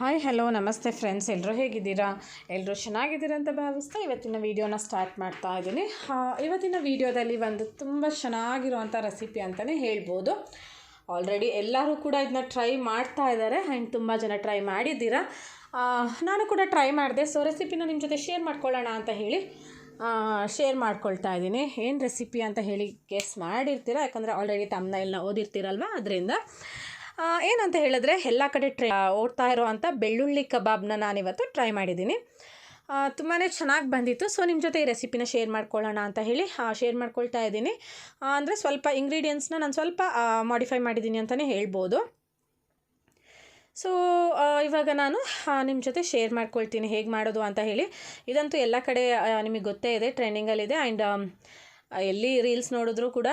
Hi hello ನಮಸ್ತೆ friends ಎಲ್ಲರೂ ಹೇಗಿದ್ದೀರಾ? ಎಲ್ಲರೂ ಚೆನ್ನಾಗಿದ್ದೀರಾ ಅಂತ ಭಾವಿಸ್ತಾ ಇವತ್ತಿನ ವೀಡಿಯೋನ ಸ್ಟಾರ್ಟ್ ಮಾಡ್ತಾ ಇದ್ದೀನಿ. ಇವತ್ತಿನ ವೀಡಿಯೋದಲ್ಲಿ ಒಂದು ತುಂಬ ಚೆನ್ನಾಗಿರುವಂಥ ರೆಸಿಪಿ ಅಂತಲೇ ಹೇಳ್ಬೋದು. ಆಲ್ರೆಡಿ ಎಲ್ಲರೂ ಕೂಡ ಇದನ್ನ ಟ್ರೈ ಮಾಡ್ತಾ ಇದ್ದಾರೆ ಆ್ಯಂಡ್ ತುಂಬ ಜನ ಟ್ರೈ ಮಾಡಿದ್ದೀರಾ. ನಾನು ಕೂಡ ಟ್ರೈ ಮಾಡಿದೆ. ಸೊ ರೆಸಿಪಿನ ನಿಮ್ಮ ಜೊತೆ ಶೇರ್ ಮಾಡ್ಕೊಳ್ಳೋಣ ಅಂತ ಹೇಳಿ ಶೇರ್ ಮಾಡ್ಕೊಳ್ತಾ ಇದ್ದೀನಿ. ಏನು ರೆಸಿಪಿ ಅಂತ ಹೇಳಿ ಗೆಸ್ ಮಾಡಿರ್ತೀರ? ಯಾಕಂದರೆ ಆಲ್ರೆಡಿ ತಮ್ಮನೆಲ್ಲ ಓದಿರ್ತೀರಲ್ವ? ಅದರಿಂದ. ಏನಂತ ಹೇಳಿದ್ರೆ ಎಲ್ಲ ಕಡೆ ಟ್ರೈ ಓಡ್ತಾ ಇರೋವಂಥ ಬೆಳ್ಳುಳ್ಳಿ ಕಬಾಬ್ನ ನಾನಿವತ್ತು ಟ್ರೈ ಮಾಡಿದ್ದೀನಿ. ತುಂಬಾ ಚೆನ್ನಾಗಿ ಬಂದಿತ್ತು. ಸೊ ನಿಮ್ಮ ಜೊತೆ ಈ ರೆಸಿಪಿನ ಶೇರ್ ಮಾಡ್ಕೊಳ್ಳೋಣ ಅಂತ ಹೇಳಿ ಶೇರ್ ಮಾಡ್ಕೊಳ್ತಾ ಇದ್ದೀನಿ. ಅಂದರೆ ಸ್ವಲ್ಪ ಇಂಗ್ರೀಡಿಯೆಂಟ್ಸ್ನ ನಾನು ಸ್ವಲ್ಪ ಮಾಡಿಫೈ ಮಾಡಿದ್ದೀನಿ ಅಂತಲೇ ಹೇಳ್ಬೋದು. ಸೊ ಇವಾಗ ನಾನು ನಿಮ್ಮ ಜೊತೆ ಶೇರ್ ಮಾಡ್ಕೊಳ್ತೀನಿ ಹೇಗೆ ಮಾಡೋದು ಅಂತ ಹೇಳಿ. ಇದಂತೂ ಎಲ್ಲ ಕಡೆ ನಿಮಗೆ ಗೊತ್ತೇ ಇದೆ ಟ್ರೆಂಡಿಂಗಲ್ಲಿದೆ ಆ್ಯಂಡ್ ಎಲ್ಲಿ ರೀಲ್ಸ್ ನೋಡಿದ್ರೂ ಕೂಡ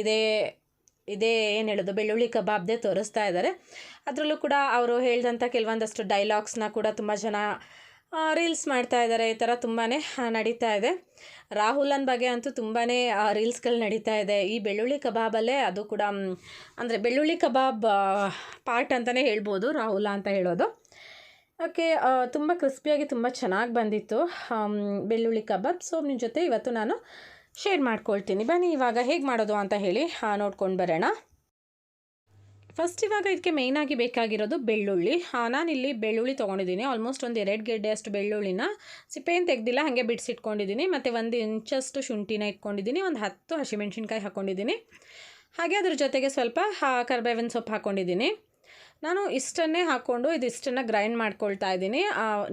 ಇದೇ ಇದೇ ಏನು ಹೇಳೋದು, ಬೆಳ್ಳುಳ್ಳಿ ಕಬಾಬ್ದೇ ತೋರಿಸ್ತಾ ಇದ್ದಾರೆ ಅದರಲ್ಲೂ ಕೂಡ ಅವರು ಹೇಳಿದಂಥ ಕೆಲವೊಂದಷ್ಟು ಡೈಲಾಗ್ಸ್ನ ಕೂಡ ತುಂಬ ಜನ ರೀಲ್ಸ್ ಮಾಡ್ತಾ ಇದ್ದಾರೆ ಈ ಥರ ತುಂಬಾ ನಡೀತಾ ಇದೆ. ರಾಹುಲನ್ ಬಗ್ಗೆ ಅಂತೂ ತುಂಬಾ ರೀಲ್ಸ್ಗಳು ನಡೀತಾ ಇದೆ. ಈ ಬೆಳ್ಳುಳ್ಳಿ ಕಬಾಬಲ್ಲೇ ಅದು ಕೂಡ ಅಂದರೆ ಬೆಳ್ಳುಳ್ಳಿ ಕಬಾಬ್ ಪಾರ್ಟ್ ಅಂತಲೇ ಹೇಳ್ಬೋದು, ರಾಹುಲ ಅಂತ ಹೇಳೋದು. ಓಕೆ ತುಂಬ ಕ್ರಿಸ್ಪಿಯಾಗಿ ತುಂಬ ಚೆನ್ನಾಗಿ ಬಂದಿತ್ತು ಬೆಳ್ಳುಳ್ಳಿ ಕಬಾಬ್. ಸೊ ನಿಮ್ಮ ಜೊತೆ ಇವತ್ತು ನಾನು ಶೇರ್ ಮಾಡ್ಕೊಳ್ತೀನಿ. ಬನ್ನಿ, ಇವಾಗ ಹೇಗೆ ಮಾಡೋದು ಅಂತ ಹೇಳಿ ನೋಡ್ಕೊಂಡು ಬರೋಣ. ಫಸ್ಟ್ ಇವಾಗ ಇದಕ್ಕೆ ಮೇಯ್ನಾಗಿ ಬೇಕಾಗಿರೋದು ಬೆಳ್ಳುಳ್ಳಿ. ನಾನಿಲ್ಲಿ ಬೆಳ್ಳುಳ್ಳಿ ತೊಗೊಂಡಿದ್ದೀನಿ. ಆಲ್ಮೋಸ್ಟ್ ಒಂದು ಎರಡು ಗೆಡ್ಡೆಯಷ್ಟು ಬೆಳ್ಳುಳ್ಳಿನ. ಸಿಪ್ಪೇನು ತೆಗ್ದಿಲ್ಲ, ಹಾಗೆ ಬಿಡಿಸಿಟ್ಕೊಂಡಿದ್ದೀನಿ. ಮತ್ತು ಒಂದು ಇಂಚಷ್ಟು ಶುಂಠಿನ ಇಟ್ಕೊಂಡಿದ್ದೀನಿ. ಒಂದು ಹತ್ತು ಹಸಿಮೆಣ್ಸಿನ್ಕಾಯಿ ಹಾಕ್ಕೊಂಡಿದ್ದೀನಿ ಹಾಗೆ ಅದ್ರ ಜೊತೆಗೆ ಸ್ವಲ್ಪ ಕರ್ಬೇವಿನ ಸೊಪ್ಪು ಹಾಕ್ಕೊಂಡಿದ್ದೀನಿ ನಾನು ಇಷ್ಟನ್ನೇ ಹಾಕ್ಕೊಂಡು ಇದಿಷ್ಟನ್ನು ಗ್ರೈಂಡ್ ಮಾಡ್ಕೊಳ್ತಾ ಇದ್ದೀನಿ.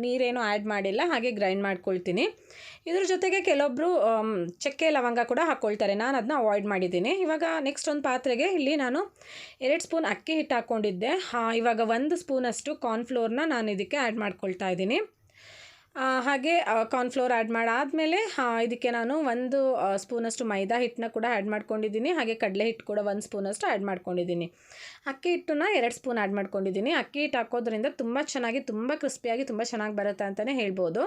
ನೀರೇನು ಆ್ಯಡ್ ಮಾಡಿಲ್ಲ, ಹಾಗೆ ಗ್ರೈಂಡ್ ಮಾಡ್ಕೊಳ್ತೀನಿ. ಇದ್ರ ಜೊತೆಗೆ ಕೆಲವೊಬ್ಬರು ಚಕ್ಕೆ ಲವಂಗ ಕೂಡ ಹಾಕ್ಕೊಳ್ತಾರೆ ನಾನು ಅದನ್ನ ಅವಾಯ್ಡ್ ಮಾಡಿದ್ದೀನಿ. ಇವಾಗ ನೆಕ್ಸ್ಟ್ ಒಂದು ಪಾತ್ರೆಗೆ ಇಲ್ಲಿ ನಾನು ಎರಡು ಸ್ಪೂನ್ ಅಕ್ಕಿ ಹಿಟ್ಟು ಹಾಕ್ಕೊಂಡಿದ್ದೆ ಇವಾಗ ಒಂದು ಸ್ಪೂನಷ್ಟು ಕಾರ್ನ್ಫ್ಲೋರ್ನ ನಾನು ಇದಕ್ಕೆ ಆ್ಯಡ್ ಮಾಡ್ಕೊಳ್ತಾ ಇದ್ದೀನಿ. ಹಾಗೆ ಕಾರ್ನ್ಫ್ಲೋರ್ ಆ್ಯಡ್ ಮಾಡಾದಮೇಲೆ ಇದಕ್ಕೆ ನಾನು ಒಂದು ಸ್ಪೂನಷ್ಟು ಮೈದಾ ಹಿಟ್ಟನ್ನ ಕೂಡ ಆ್ಯಡ್ ಮಾಡ್ಕೊಂಡಿದ್ದೀನಿ. ಹಾಗೆ ಕಡಲೆ ಹಿಟ್ಟು ಕೂಡ ಒಂದು ಸ್ಪೂನಷ್ಟು ಆ್ಯಡ್ ಮಾಡ್ಕೊಂಡಿದ್ದೀನಿ. ಅಕ್ಕಿ ಹಿಟ್ಟನ್ನ ಎರಡು ಸ್ಪೂನ್ ಆ್ಯಡ್ ಮಾಡ್ಕೊಂಡಿದ್ದೀನಿ. ಅಕ್ಕಿ ಹಿಟ್ಟು ಹಾಕೋದ್ರಿಂದ ತುಂಬ ಚೆನ್ನಾಗಿ, ತುಂಬ ಕ್ರಿಸ್ಪಿಯಾಗಿ, ತುಂಬ ಚೆನ್ನಾಗಿ ಬರುತ್ತೆ ಅಂತಲೇ ಹೇಳ್ಬೋದು.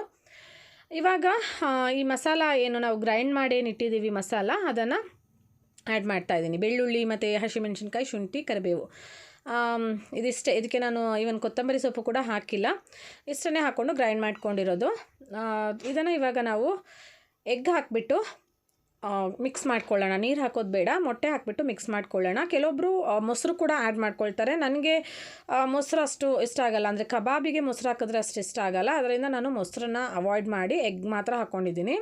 ಇವಾಗ ಈ ಮಸಾಲ ಏನು ನಾವು ಗ್ರೈಂಡ್ ಮಾಡಿ ಏನಿಟ್ಟಿದ್ದೀವಿ ಮಸಾಲ, ಅದನ್ನು ಆ್ಯಡ್ ಮಾಡ್ತಾ ಇದ್ದೀನಿ. ಬೆಳ್ಳುಳ್ಳಿ ಮತ್ತು ಹಸಿಮೆಣ್ಸಿನ್ಕಾಯಿ, ಶುಂಠಿ, ಕರಿಬೇವು. ಇದಿಷ್ಟೇ, ಇದಕ್ಕೆ ನಾನು ಇವನ್ ಕೊತ್ತಂಬರಿ ಸೊಪ್ಪು ಕೂಡ ಹಾಕಿಲ್ಲ. ಇಷ್ಟನ್ನೇ ಹಾಕ್ಕೊಂಡು ಗ್ರೈಂಡ್ ಮಾಡ್ಕೊಂಡಿರೋದು. ಇದನ್ನು ಇವಾಗ ನಾವು ಎಗ್ ಹಾಕಿಬಿಟ್ಟು ಮಿಕ್ಸ್ ಮಾಡ್ಕೊಳ್ಳೋಣ. ನೀರು ಹಾಕೋದು ಬೇಡ, ಮೊಟ್ಟೆ ಹಾಕಿಬಿಟ್ಟು ಮಿಕ್ಸ್ ಮಾಡ್ಕೊಳ್ಳೋಣ. ಕೆಲವೊಬ್ಬರು ಮೊಸರು ಕೂಡ ಆ್ಯಡ್ ಮಾಡ್ಕೊಳ್ತಾರೆ. ನನಗೆ ಮೊಸರು ಅಷ್ಟು ಇಷ್ಟ ಆಗಲ್ಲ. ಅಂದರೆ ಕಬಾಬಿಗೆ ಮೊಸರು ಹಾಕಿದ್ರೆ ಅಷ್ಟು ಇಷ್ಟ ಆಗಲ್ಲ. ಅದರಿಂದ ನಾನು ಮೊಸರನ್ನ ಅವಾಯ್ಡ್ ಮಾಡಿ ಎಗ್ ಮಾತ್ರ ಹಾಕ್ಕೊಂಡಿದ್ದೀನಿ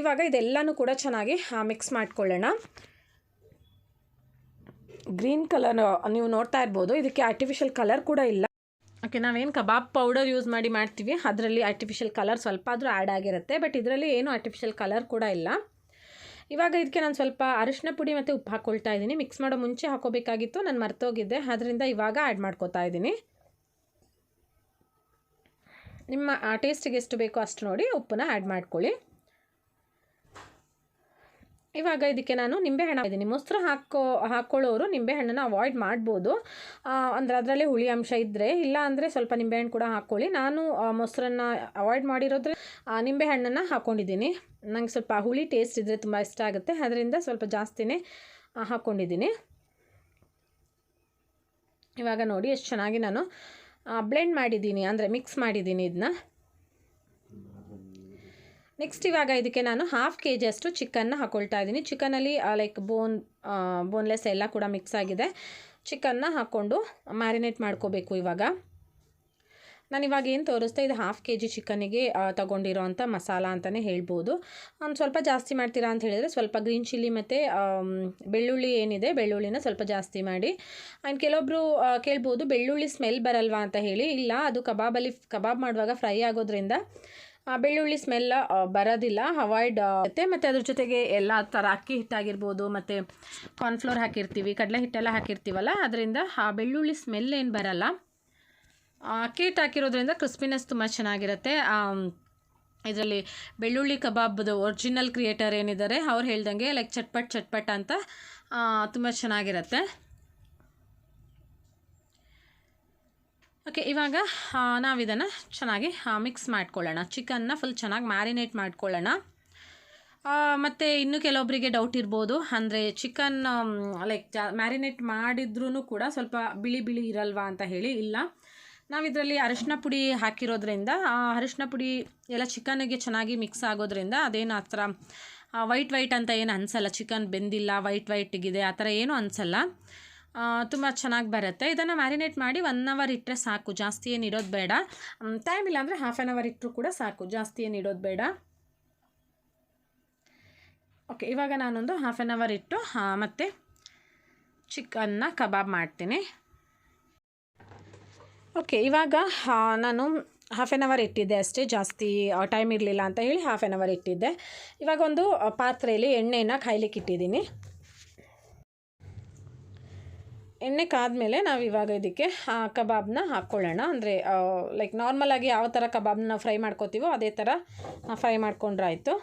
ಇವಾಗ ಇದೆಲ್ಲನೂ ಕೂಡ ಚೆನ್ನಾಗಿ ಮಿಕ್ಸ್ ಮಾಡ್ಕೊಳ್ಳೋಣ. ಗ್ರೀನ್ ಕಲರ್, ನೀವು ನೋಡ್ತಾ ಇರ್ಬೋದು. ಇದಕ್ಕೆ ಆರ್ಟಿಫಿಷಿಯಲ್ ಕಲರ್ ಕೂಡ ಇಲ್ಲ. ಓಕೆ, ನಾವೇನು ಕಬಾಬ್ ಪೌಡರ್ ಯೂಸ್ ಮಾಡಿ ಮಾಡ್ತೀವಿ. ಅದರಲ್ಲಿ ಆರ್ಟಿಫಿಷಿಯಲ್ ಕಲರ್ ಸ್ವಲ್ಪ ಆದರೂ ಆ್ಯಡ್ ಆಗಿರುತ್ತೆ. ಬಟ್ ಇದರಲ್ಲಿ ಏನು ಆರ್ಟಿಫಿಷಿಯಲ್ ಕಲರ್ ಕೂಡ ಇಲ್ಲ. ಇವಾಗ ಇದಕ್ಕೆ ನಾನು ಸ್ವಲ್ಪ ಅರಿಶಿನ ಪುಡಿ ಮತ್ತು ಉಪ್ಪು ಹಾಕ್ಕೊಳ್ತಾ ಇದ್ದೀನಿ. ಮಿಕ್ಸ್ ಮಾಡೋ ಮುಂಚೆ ಹಾಕೋಬೇಕಾಗಿತ್ತು. ನಾನು ಮರ್ತೋಗಿದ್ದೆ ಅದರಿಂದ ಇವಾಗ ಆ್ಯಡ್ ಮಾಡ್ಕೋತಾ ಇದ್ದೀನಿ. ನಿಮ್ಮ ಟೇಸ್ಟಿಗೆ ಎಷ್ಟು ಬೇಕೋ ಅಷ್ಟು ನೋಡಿ ಉಪ್ಪನ್ನ ಆ್ಯಡ್ ಮಾಡ್ಕೊಳ್ಳಿ. ಇವಾಗ ಇದಕ್ಕೆ ನಾನು ನಿಂಬೆಹಣ್ಣು ಇದ್ದೀನಿ. ಮೊಸರು ಹಾಕೋ ಹಾಕ್ಕೊಳ್ಳೋರು ನಿಂಬೆಹಣ್ಣನ್ನು ಅವಾಯ್ಡ್ ಮಾಡ್ಬೋದು. ಅಂದರೆ ಅದರಲ್ಲಿ ಹುಳಿ ಅಂಶ ಇದ್ದರೆ ಇಲ್ಲ ಅಂದರೆ ಸ್ವಲ್ಪ ನಿಂಬೆಹಣ್ಣು ಕೂಡ ಹಾಕ್ಕೊಳ್ಳಿ ನಾನು ಮೊಸರನ್ನು ಅವಾಯ್ಡ್ ಮಾಡಿರೋದ್ರೆ ನಿಂಬೆಹಣ್ಣನ್ನು ಹಾಕ್ಕೊಂಡಿದ್ದೀನಿ ನಂಗೆ ಸ್ವಲ್ಪ ಹುಳಿ ಟೇಸ್ಟ್ ಇದ್ದರೆ ತುಂಬ ಇಷ್ಟ ಆಗುತ್ತೆ. ಅದರಿಂದ ಸ್ವಲ್ಪ ಜಾಸ್ತಿನೇ ಹಾಕ್ಕೊಂಡಿದ್ದೀನಿ ಇವಾಗ ನೋಡಿ, ಎಷ್ಟು ಚೆನ್ನಾಗಿ ನಾನು ಬ್ಲೆಂಡ್ ಮಾಡಿದ್ದೀನಿ. ಅಂದರೆ ಮಿಕ್ಸ್ ಮಾಡಿದ್ದೀನಿ ಇದನ್ನ ನೆಕ್ಸ್ಟ್ ಇವಾಗ ಇದಕ್ಕೆ ನಾನು ಹಾಫ್ ಕೆ ಜಿಯಷ್ಟು ಚಿಕನ್ನ ಹಾಕ್ಕೊಳ್ತಾ ಇದ್ದೀನಿ. ಚಿಕನಲ್ಲಿ ಲೈಕ್ ಬೋನ್ ಬೋನ್ಲೆಸ್ ಎಲ್ಲ ಕೂಡ ಮಿಕ್ಸ್ ಆಗಿದೆ. ಚಿಕನ್ನ ಹಾಕ್ಕೊಂಡು ಮ್ಯಾರಿನೇಟ್ ಮಾಡ್ಕೋಬೇಕು ಇವಾಗ. ನಾನು ಇವಾಗ ಏನು ತೋರಿಸ್ತಾ ಇದು ಹಾಫ್ ಕೆ ಜಿ ಚಿಕನ್ನಿಗೆ ತೊಗೊಂಡಿರೋವಂಥ ಮಸಾಲ ಅಂತಲೇ ಹೇಳ್ಬೋದು. ಒಂದು ಸ್ವಲ್ಪ ಜಾಸ್ತಿ ಮಾಡ್ತೀರಾ ಅಂತ ಹೇಳಿದರೆ ಸ್ವಲ್ಪ ಗ್ರೀನ್ ಚಿಲ್ಲಿ ಮತ್ತು ಬೆಳ್ಳುಳ್ಳಿ ಏನಿದೆ, ಬೆಳ್ಳುಳ್ಳಿನ ಸ್ವಲ್ಪ ಜಾಸ್ತಿ ಮಾಡಿ. ಆ್ಯಂಡ್ ಕೆಲವೊಬ್ಬರು ಕೇಳ್ಬೋದು ಬೆಳ್ಳುಳ್ಳಿ ಸ್ಮೆಲ್ ಬರಲ್ವಾ ಅಂತ ಹೇಳಿ. ಇಲ್ಲ, ಅದು ಕಬಾಬಲ್ಲಿ, ಕಬಾಬ್ ಮಾಡುವಾಗ ಫ್ರೈ ಆಗೋದ್ರಿಂದ ಬೆಳ್ಳುಳ್ಳಿ ಸ್ಮೆಲ್ ಬರೋದಿಲ್ಲ. ಅವಾಯ್ಡ್ ಆಗುತ್ತೆ ಮತ್ತು ಅದ್ರ ಜೊತೆಗೆ ಎಲ್ಲ ಥರ ಅಕ್ಕಿ ಹಿಟ್ಟಾಗಿರ್ಬೋದು ಮತ್ತು ಕಾರ್ನ್ಫ್ಲೋರ್ ಹಾಕಿರ್ತೀವಿ, ಕಡಲೆ ಹಿಟ್ಟೆಲ್ಲ ಹಾಕಿರ್ತೀವಲ್ಲ, ಅದರಿಂದ ಆ ಬೆಳ್ಳುಳ್ಳಿ ಸ್ಮೆಲ್ ಏನು ಬರಲ್ಲ. ಅಕ್ಕಿ ಹಿಟ್ಟು ಹಾಕಿರೋದ್ರಿಂದ ಕ್ರಿಸ್ಪಿನೆಸ್ ತುಂಬ ಚೆನ್ನಾಗಿರುತ್ತೆ. ಇದರಲ್ಲಿ ಬೆಳ್ಳುಳ್ಳಿ ಕಬಾಬ್ದು ಒರಿಜಿನಲ್ ಕ್ರಿಯೇಟರ್ ಏನಿದ್ದಾರೆ, ಅವ್ರು ಹೇಳ್ದಂಗೆ ಲೈಕ್ ಚಟ್ಪಟ್ ಚಟ್ಪಟ್ ಅಂತ ತುಂಬ ಚೆನ್ನಾಗಿರುತ್ತೆ. ಓಕೆ ಇವಾಗ ನಾವು ಇದನ್ನು ಚೆನ್ನಾಗಿ ಮಿಕ್ಸ್ ಮಾಡ್ಕೊಳ್ಳೋಣ. ಚಿಕನ್ನ ಫುಲ್ ಚೆನ್ನಾಗಿ ಮ್ಯಾರಿನೇಟ್ ಮಾಡ್ಕೊಳ್ಳೋಣ. ಮತ್ತು ಇನ್ನು ಕೆಲವೊಬ್ಬರಿಗೆ ಡೌಟ್ ಇರ್ಬೋದು. ಅಂದರೆ ಚಿಕನ್ ಲೈಕ್ ಜಾ ಮ್ಯಾರಿನೇಟ್ ಮಾಡಿದ್ರೂ ಕೂಡ ಸ್ವಲ್ಪ ಬಿಳಿ ಬಿಳಿ ಇರಲ್ವಾ ಅಂತ ಹೇಳಿ ಇಲ್ಲ. ನಾವು ಇದರಲ್ಲಿ ಅರಿಶಿನ ಪುಡಿ ಹಾಕಿರೋದ್ರಿಂದ ಅರಿಶಿನ ಪುಡಿ ಎಲ್ಲ ಚಿಕನ್ಗೆ ಚೆನ್ನಾಗಿ ಮಿಕ್ಸ್ ಆಗೋದ್ರಿಂದ ಅದೇನು ಆ ಥರ ವೈಟ್ ವೈಟ್ ಅಂತ ಏನು ಅನಿಸಲ್ಲ. ಚಿಕನ್ ಬೆಂದಿಲ್ಲ ವೈಟ್ ವೈಟಿಗಿದೆ ಆ ಥರ ಏನೂ ಅನಿಸಲ್ಲ. ತುಂಬ ಚೆನ್ನಾಗಿ ಬರುತ್ತೆ. ಇದನ್ನು ಮ್ಯಾರಿನೇಟ್ ಮಾಡಿ ಒನ್ ಅವರ್ ಇಟ್ಟರೆ ಸಾಕು. ಜಾಸ್ತಿ ಏನು ಇಡೋದು ಬೇಡ. ಟೈಮ್ ಇಲ್ಲ ಅಂದರೆ ಹಾಫ್ ಆನ್ ಅವರ್ ಇಟ್ಟರು ಕೂಡ ಸಾಕು. ಜಾಸ್ತಿ ಏನು ಇಡೋದು ಬೇಡ. ಓಕೆ ಇವಾಗ ನಾನೊಂದು ಹಾಫ್ ಆನ್ ಅವರ್ ಇಟ್ಟು ಮತ್ತು ಚಿಕನ್ನ ಕಬಾಬ್ ಮಾಡ್ತೀನಿ. ಓಕೆ ಇವಾಗ ನಾನು ಹಾಫ್ ಆನ್ ಅವರ್ ಇಟ್ಟಿದ್ದೆ ಅಷ್ಟೇ. ಜಾಸ್ತಿ ಟೈಮ್ ಇರಲಿಲ್ಲ ಅಂತ ಹೇಳಿ ಹಾಫ್ ಆನ್ ಅವರ್ ಇಟ್ಟಿದ್ದೆ. ಇವಾಗ ಒಂದು ಪಾತ್ರೆಯಲ್ಲಿ ಎಣ್ಣೆನ ಕಾಯ್ಲಿಕ್ಕೆ ಇಟ್ಟಿದ್ದೀನಿ ಎಣ್ಣೆ ಕಾದ್ಮೇಲೆ ನಾವು ಇವಾಗ ಇದಕ್ಕೆ ಕಬಾಬ್ನ ಹಾಕ್ಕೊಳ್ಳೋಣ ಅಂದರೆ ಲೈಕ್ ನಾರ್ಮಲಾಗಿ ಯಾವ ಥರ ಕಬಾಬ್ನ ಫ್ರೈ ಮಾಡ್ಕೋತೀವೋ ಅದೇ ಥರ ಫ್ರೈ ಮಾಡ್ಕೊಂಡ್ರಾಯ್ತು.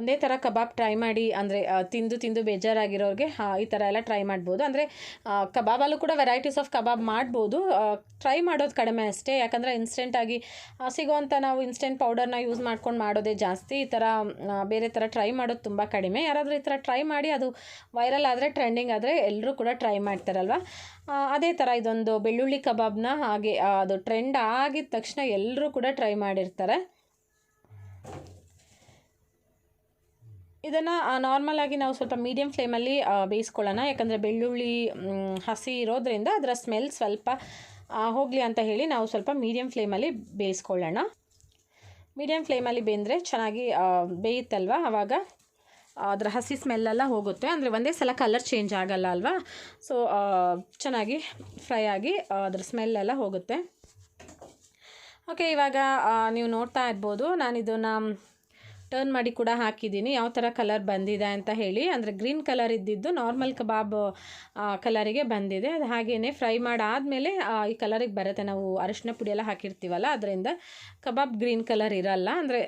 ಒಂದೇ ಥರ ಕಬಾಬ್ ಟ್ರೈ ಮಾಡಿ, ಅಂದರೆ ತಿಂದು ತಿಂದು ಬೇಜಾರಾಗಿರೋರಿಗೆ ಈ ಥರ ಎಲ್ಲ ಟ್ರೈ ಮಾಡ್ಬೋದು. ಅಂದರೆ ಕಬಾಬಲ್ಲೂ ಕೂಡ ವೆರೈಟೀಸ್ ಆಫ್ ಕಬಾಬ್ ಮಾಡ್ಬೋದು. ಟ್ರೈ ಮಾಡೋದು ಕಡಿಮೆ ಅಷ್ಟೇ. ಯಾಕಂದರೆ ಇನ್ಸ್ಟೆಂಟಾಗಿ ಸಿಗುವಂಥ ನಾವು ಇನ್ಸ್ಟೆಂಟ್ ಪೌಡರ್ನ ಯೂಸ್ ಮಾಡ್ಕೊಂಡು ಮಾಡೋದೇ ಜಾಸ್ತಿ. ಈ ಥರ ಬೇರೆ ಥರ ಟ್ರೈ ಮಾಡೋದು ತುಂಬ ಕಡಿಮೆ. ಯಾರಾದರೂ ಈ ಥರ ಟ್ರೈ ಮಾಡಿ, ಅದು ವೈರಲ್ ಆದರೆ ಟ್ರೆಂಡಿಂಗ್ ಆದರೆ ಎಲ್ಲರೂ ಕೂಡ ಟ್ರೈ ಮಾಡ್ತಾರಲ್ವ? ಅದೇ ಥರ ಇದೊಂದು ಬೆಳ್ಳುಳ್ಳಿ ಕಬಾಬ್ನ ಹಾಗೆ ಅದು ಟ್ರೆಂಡ್ ಆಗಿದ ತಕ್ಷಣ ಎಲ್ಲರೂ ಕೂಡ ಟ್ರೈ ಮಾಡಿರ್ತಾರೆ. ಇದನ್ನು ನಾರ್ಮಲಾಗಿ ನಾವು ಸ್ವಲ್ಪ ಮೀಡಿಯಮ್ ಫ್ಲೇಮಲ್ಲಿ ಬೇಯಿಸ್ಕೊಳ್ಳೋಣ. ಯಾಕಂದರೆ ಬೆಳ್ಳುಳ್ಳಿ ಹಸಿ ಇರೋದ್ರಿಂದ ಅದರ ಸ್ಮೆಲ್ ಸ್ವಲ್ಪ ಹೋಗಲಿ ಅಂತ ಹೇಳಿ ನಾವು ಸ್ವಲ್ಪ ಮೀಡಿಯಮ್ ಫ್ಲೇಮಲ್ಲಿ ಬೇಯಿಸ್ಕೊಳ್ಳೋಣ. ಮೀಡಿಯಮ್ ಫ್ಲೇಮಲ್ಲಿ ಬೆಂದರೆ ಚೆನ್ನಾಗಿ ಬೇಯುತ್ತಲ್ವ? ಆವಾಗ ಅದರ ಹಸಿ ಸ್ಮೆಲ್ಲೆಲ್ಲ ಹೋಗುತ್ತೆ. ಅಂದರೆ ಒಂದೇ ಸಲ ಕಲರ್ ಚೇಂಜ್ ಆಗಲ್ಲ ಅಲ್ವಾ? ಸೊ ಚೆನ್ನಾಗಿ ಫ್ರೈ ಆಗಿ ಅದರ ಸ್ಮೆಲ್ಲೆಲ್ಲ ಹೋಗುತ್ತೆ. ಓಕೆ ಇವಾಗ ನೀವು ನೋಡ್ತಾ ಇರ್ಬೋದು. ನಾನು ಇದನ್ನು ಟರ್ನ್ ಮಾಡಿ ಕೂಡ ಹಾಕಿದ್ದೀನಿ. ಯಾವ ಥರ ಕಲರ್ ಬಂದಿದೆ ಅಂತ ಹೇಳಿ. ಅಂದರೆ ಗ್ರೀನ್ ಕಲರ್ ಇದ್ದಿದ್ದು ನಾರ್ಮಲ್ ಕಬಾಬ್ ಕಲರಿಗೆ ಬಂದಿದೆ. ಅದು ಹಾಗೆಯೇ ಫ್ರೈ ಮಾಡಾದಮೇಲೆ ಈ ಕಲರಿಗೆ ಬರುತ್ತೆ. ನಾವು ಅರಿಶಿನ ಪುಡಿ ಎಲ್ಲ ಹಾಕಿರ್ತೀವಲ್ಲ, ಅದರಿಂದ ಕಬಾಬ್ ಗ್ರೀನ್ ಕಲರ್ ಇರಲ್ಲ. ಅಂದರೆ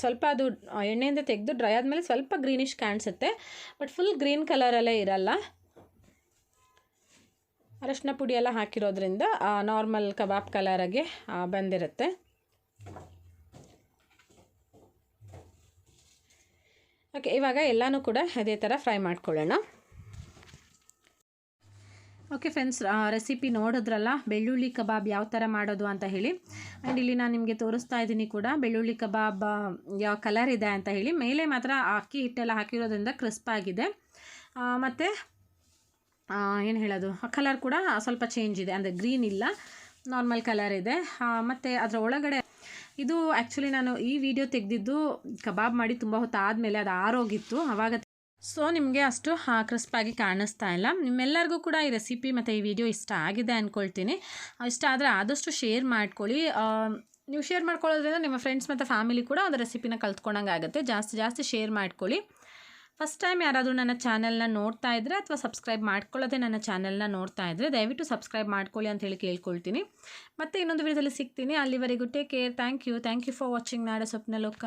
ಸ್ವಲ್ಪ ಅದು ಎಣ್ಣೆಯಿಂದ ತೆಗೆದು ಡ್ರೈ ಆದಮೇಲೆ ಸ್ವಲ್ಪ ಗ್ರೀನಿಶ್ ಕಾಣಿಸುತ್ತೆ. ಬಟ್ ಫುಲ್ ಗ್ರೀನ್ ಕಲರಲ್ಲೇ ಇರಲ್ಲ. ಅರಶಿನ ಪುಡಿ ಎಲ್ಲ ಹಾಕಿರೋದ್ರಿಂದ ನಾರ್ಮಲ್ ಕಬಾಬ್ ಕಲರಾಗೆ ಬಂದಿರುತ್ತೆ. ಓಕೆ, ಇವಾಗ ಎಲ್ಲನೂ ಕೂಡ ಅದೇ ಥರ ಫ್ರೈ ಮಾಡ್ಕೊಳ್ಳೋಣ. ಓಕೆ ಫ್ರೆಂಡ್ಸ್ ರೆಸಿಪಿ ನೋಡಿದ್ರಲ್ಲ, ಬೆಳ್ಳುಳ್ಳಿ ಕಬಾಬ್ ಯಾವ ಥರ ಮಾಡೋದು ಅಂತ ಹೇಳಿ. ಆ್ಯಂಡ್ ಇಲ್ಲಿ ನಾನು ನಿಮಗೆ ತೋರಿಸ್ತಾ ಇದ್ದೀನಿ ಕೂಡ, ಬೆಳ್ಳುಳ್ಳಿ ಕಬಾಬ್ ಯಾವ ಕಲರ್ ಇದೆ ಅಂತ ಹೇಳಿ. ಮೇಲೆ ಮಾತ್ರ ಅಕ್ಕಿ ಹಿಟ್ಟೆಲ್ಲ ಹಾಕಿರೋದ್ರಿಂದ ಕ್ರಿಸ್ಪ್ ಆಗಿದೆ. ಮತ್ತು ಏನು ಹೇಳೋದು ಕಲರ್ ಕೂಡ ಸ್ವಲ್ಪ ಚೇಂಜ್ ಇದೆ. ಅಂದರೆ ಗ್ರೀನ್ ಇಲ್ಲ ನಾರ್ಮಲ್ ಕಲರ್ ಇದೆ. ಮತ್ತು ಅದರ ಒಳಗಡೆ ಇದು ಆ್ಯಕ್ಚುಲಿ ನಾನು ಈ ವಿಡಿಯೋ ತೆಗೆದಿದ್ದು ಕಬಾಬ್ ಮಾಡಿ ತುಂಬ ಹೊತ್ತು ಆದಮೇಲೆ ಅದು ಆರೋಗಿತ್ತು ಆವಾಗ ಸೊ ನಿಮಗೆ ಅಷ್ಟು ಕ್ರಿಸ್ಪಾಗಿ ಕಾಣಿಸ್ತಾ ಇಲ್ಲ. ನಿಮ್ಮೆಲ್ಲರಿಗೂ ಕೂಡ ಈ ರೆಸಿಪಿ ಮತ್ತು ಈ ವಿಡಿಯೋ ಇಷ್ಟ ಆಗಿದೆ ಅಂದ್ಕೊಳ್ತೀನಿ ಇಷ್ಟ ಆದರೆ ಆದಷ್ಟು ಶೇರ್ ಮಾಡ್ಕೊಳ್ಳಿ. ನೀವು ಶೇರ್ ಮಾಡ್ಕೊಳ್ಳೋದ್ರಿಂದ ನಿಮ್ಮ ಫ್ರೆಂಡ್ಸ್ ಮತ್ತು ಫ್ಯಾಮಿಲಿ ಕೂಡ ಒಂದು ರೆಸಿಪಿನ ಕಲ್ತ್ಕೊಂಡಂಗೆ ಆಗುತ್ತೆ ಜಾಸ್ತಿ ಜಾಸ್ತಿ ಶೇರ್ ಮಾಡ್ಕೊಳ್ಳಿ. ಫಸ್ಟ್ ಟೈಮ್ ಯಾರಾದರೂ ನನ್ನ ಚಾನಲ್ನ ನೋಡ್ತಾ ಇದ್ದರೆ ಅಥವಾ ಸಬ್ಸ್ಕ್ರೈಬ್ ಮಾಡ್ಕೊಳ್ಳೋದೇ ನನ್ನ ಚಾನಲ್ನ ನೋಡ್ತಾ ಇದ್ದರೆ ದಯವಿಟ್ಟು ಸಬ್ಸ್ಕ್ರೈಬ್ ಮಾಡ್ಕೊಳ್ಳಿ ಅಂತ ಹೇಳಿ ಕೇಳ್ಕೊಳ್ತೀನಿ. ಮತ್ತೆ ಇನ್ನೊಂದು ವಿಡಿಯೋದಲ್ಲಿ ಸಿಗ್ತೀನಿ. ಅಲ್ಲಿವರೆಗೂ take care thank you thank you for watching Nada Swapna Loka.